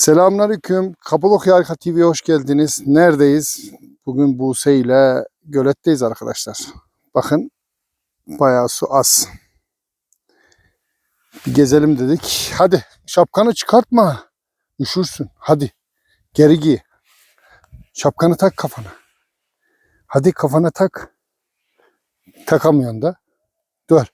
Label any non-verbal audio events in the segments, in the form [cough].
Selamünaleyküm. Kapadokya Harika TV'ye hoş geldiniz. Neredeyiz? Bugün Buse ile göletteyiz arkadaşlar. Bakın bayağı su az. Bir gezelim dedik. Hadi şapkanı çıkartma. Üşürsün. Hadi geri giy. Şapkanı tak kafana. Hadi kafana tak. Takamıyorsun da. Dur.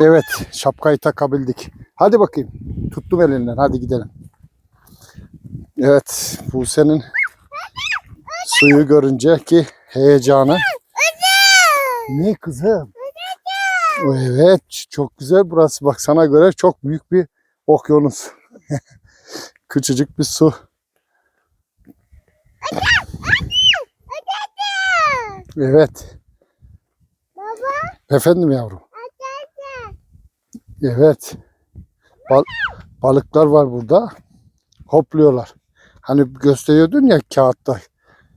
Evet şapkayı takabildik. Hadi bakayım. Tuttum elinden. Hadi gidelim. Evet. Buse'nin suyu görünce ki heyecanı. Ne kızım? Evet. Çok güzel burası. Bak sana göre çok büyük bir okyanus. [laughs] Küçücük bir su. Evet. Baba, Efendim yavrum. Evet. Bal- balıklar var burada. Hopluyorlar. Hani gösteriyordun ya kağıtta.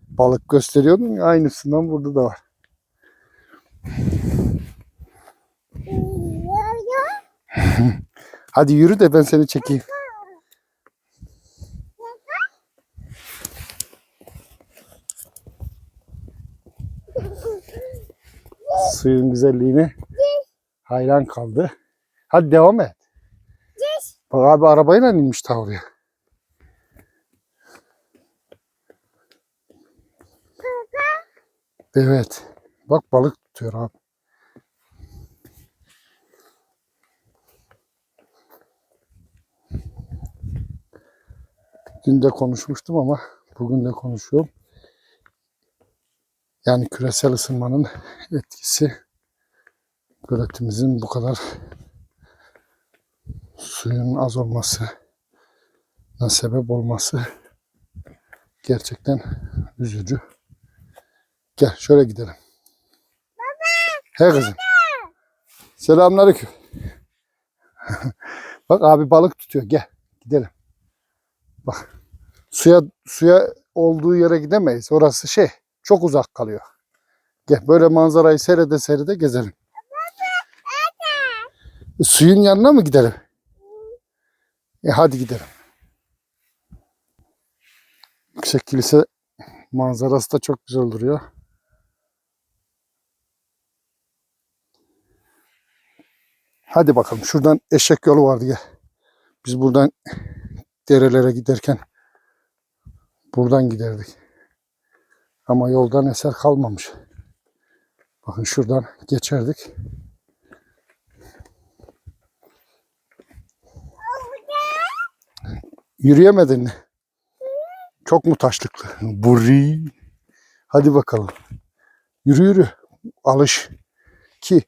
Balık gösteriyordun ya aynısından burada da var. [laughs] Hadi yürü de ben seni çekeyim. Suyun güzelliğine hayran kaldı. Hadi devam et. Bak abi arabayla inmiş ta oraya. Evet. Bak balık tutuyor abi. Dün de konuşmuştum ama bugün de konuşuyorum. Yani küresel ısınmanın etkisi göletimizin bu kadar suyun az olması sebep olması gerçekten üzücü. Gel şöyle gidelim. He kızım. Selamünaleyküm. [laughs] Bak abi balık tutuyor. Gel gidelim. Bak suya suya olduğu yere gidemeyiz. Orası şey çok uzak kalıyor. Gel böyle manzarayı seyrede seyrede gezelim. Suyun yanına mı gidelim? E hadi gidelim. Yüksek kilise manzarası da çok güzel duruyor. Hadi bakalım şuradan eşek yolu vardı ya. Biz buradan derelere giderken buradan giderdik. Ama yoldan eser kalmamış. Bakın şuradan geçerdik. Yürüyemedin? Çok mu taşlıklı? Burri. Hadi bakalım. Yürü yürü. Alış. Ki.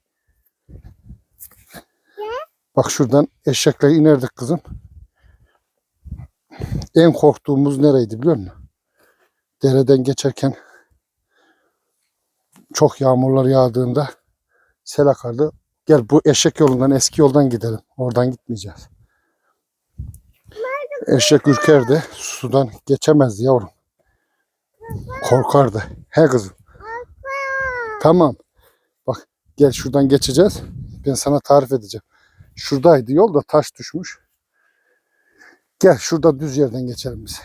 Bak şuradan eşekle inerdik kızım. En korktuğumuz nereydi biliyor musun? Dereden geçerken çok yağmurlar yağdığında sel akardı. Gel bu eşek yolundan eski yoldan gidelim. Oradan gitmeyeceğiz. Eşek ürkerdi. Sudan geçemezdi yavrum. Korkardı. He kızım. Tamam. Bak gel şuradan geçeceğiz. Ben sana tarif edeceğim. Şuradaydı yol da taş düşmüş. Gel şurada düz yerden geçelim biz.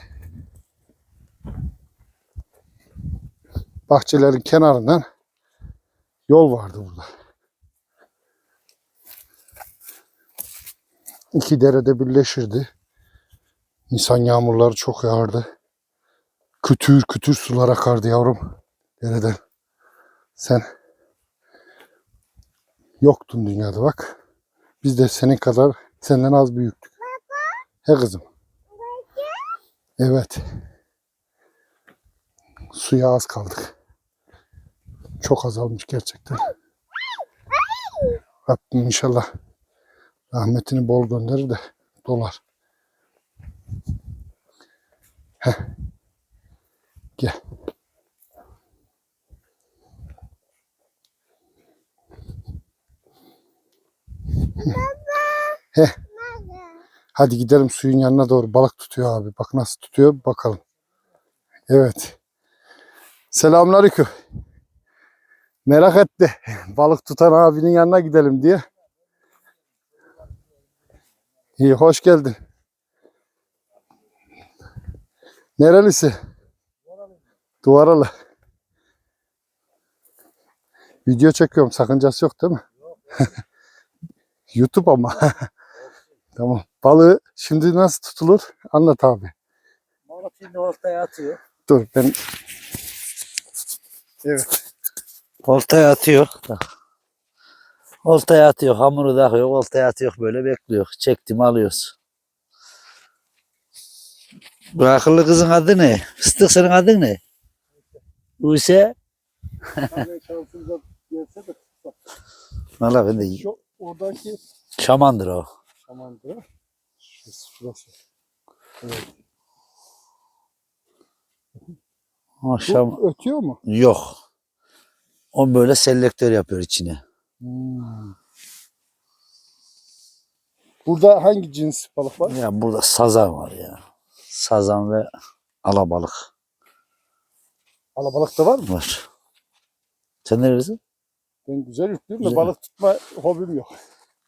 Bahçelerin kenarından yol vardı burada. İki derede birleşirdi. Nisan yağmurları çok yağardı. Kütür kütür sular akardı yavrum dereden. Sen yoktun dünyada bak. Biz de senin kadar senden az büyüktük. He kızım. Evet. Suya az kaldık. Çok azalmış gerçekten. Rabbim inşallah rahmetini bol gönderir de dolar. Heh. Gel. Heh. Hadi gidelim suyun yanına doğru. Balık tutuyor abi. Bak nasıl tutuyor bakalım. Evet. Selamünaleyküm. Merak etti. [laughs] Balık tutan abinin yanına gidelim diye. İyi hoş geldin. Nerelisi? Duvaralı. Video çekiyorum. Sakıncası yok değil mi? [laughs] YouTube ama. [laughs] tamam. Balığı şimdi nasıl tutulur? Anlat abi. Balık şimdi oltaya atıyor. Dur ben. Evet. Oltaya atıyor. Oltaya atıyor. Hamuru takıyor. Oltaya atıyor. Böyle bekliyor. Çektim alıyoruz. Bu akıllı kızın adı ne? Fıstık senin adın ne? Buse. [laughs] Valla ben de Şu oradaki şamandır o. Şamandıra. Şurası. Evet. o şam... Bu ötüyor mu? Yok. O böyle selektör yapıyor içine. Hmm. Burada hangi cins balık var? Ya burada sazan var ya. Sazan ve alabalık Alabalık da var mı? var. Sen nerelisin? Ben güzel yüklüyüm de balık tutma hobim yok.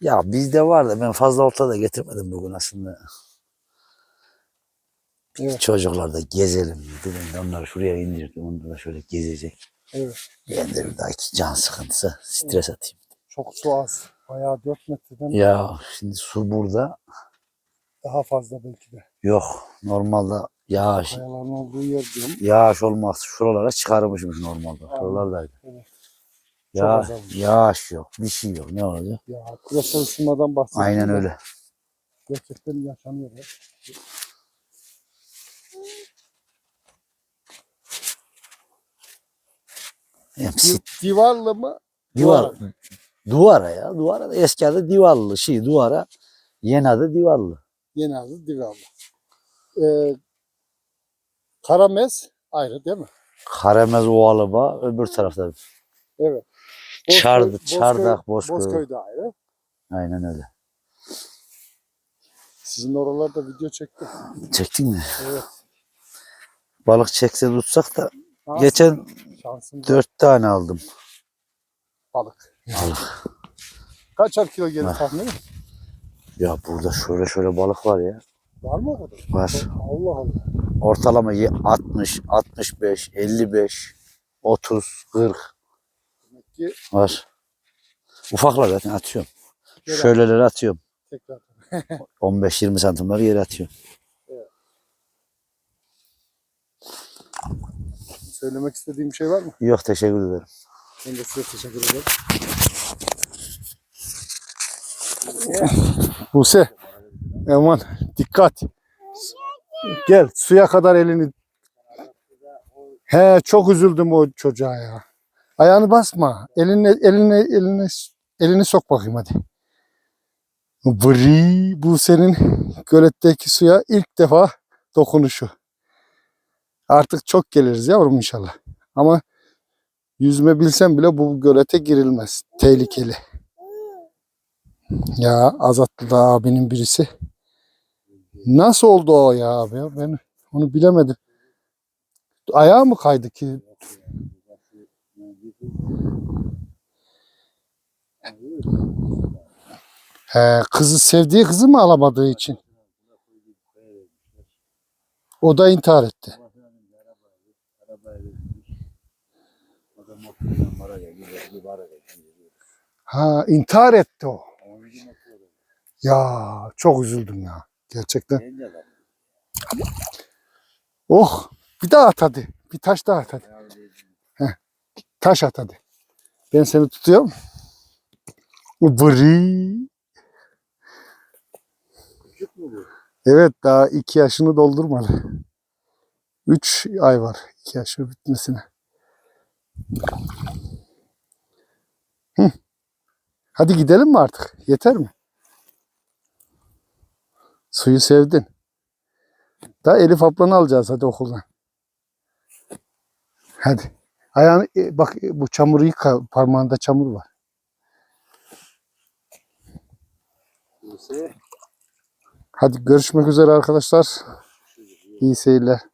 Ya bizde var da ben fazla olta da getirmedim bugün aslında. Evet. Çocuklar da gezelim dedim de onları şuraya indirdim. Onlar da şöyle gezecek. Evet. Ben de bir dahaki can sıkıntısı stres atayım. Çok su az. Bayağı 4 metreden Ya şimdi su burada daha fazla belki de. yok. Normalde yağış, Kayaların olduğu yer diyorum. yağış olmaz. Şuralara çıkarmışmış normalde. Şuralardaydı. Evet. Çok Ya, azalmış. yağış yok. Bir şey yok. Ne olacak? Ya küresel ısınmadan bahsediyorum. Aynen öyle. Gerçekten yaşanıyor. ya. Hepsi Di- Divarlı mı? Divar. Duvara ya. Duvara da eski adı divarlı. Şey duvara. Yeni adı divarlı. Yeni adı divarlı. Ee, karamez ayrı değil mi? Karamez Ovalıba öbür tarafta. Evet. Çardı- Bozköy- Çardak, Bozköy. Bozköy'de ayrı. Aynen öyle. Sizin oralarda video çektim. Çektin mi? Evet. Balık çekse tutsak da Ha, geçen şansım dört tane aldım. balık. Balık. Kaçar kilo gelir Ha. Ya burada şöyle şöyle balık var ya. Var mı o kadar? Var. Allah Allah. Ortalama ye- 60, 65, 55, 30, 40 Demek ki var. Ufaklar zaten atıyorum. Gel abi. Şöyleleri atıyorum. tekrar. 15-20 [laughs] santimleri yere atıyorum. Söylemek istediğim bir şey var mı? Yok teşekkür ederim. Ben de size teşekkür ederim. Buse. Aman dikkat. Gel suya kadar elini. He çok üzüldüm o çocuğa ya. Ayağını basma. Elini elini elini elini sok bakayım hadi. Vri bu senin göletteki suya ilk defa dokunuşu. Artık çok geliriz yavrum inşallah. Ama yüzme bilsem bile bu gölete girilmez. Tehlikeli. Ya Azatlı'da abinin birisi. Nasıl oldu o ya abi? Ben onu bilemedim. Ayağı mı kaydı ki? He, kızı sevdiği kızı mı alamadığı için? O da intihar etti. Ha intihar etti o. Ya çok üzüldüm ya. Gerçekten. Oh bir daha at hadi. Bir taş daha at hadi. Heh, taş at hadi. Ben seni tutuyorum. Ubri. Evet daha iki yaşını doldurmadı. Üç ay var iki yaşı bitmesine. Hı. Hadi gidelim mi artık? Yeter mi? Suyu sevdin. Daha Elif ablanı alacağız hadi okuldan. Hadi. Ayağını e, bak e, bu çamuru yıka. Parmağında çamur var. Hadi görüşmek üzere arkadaşlar. İyi seyirler.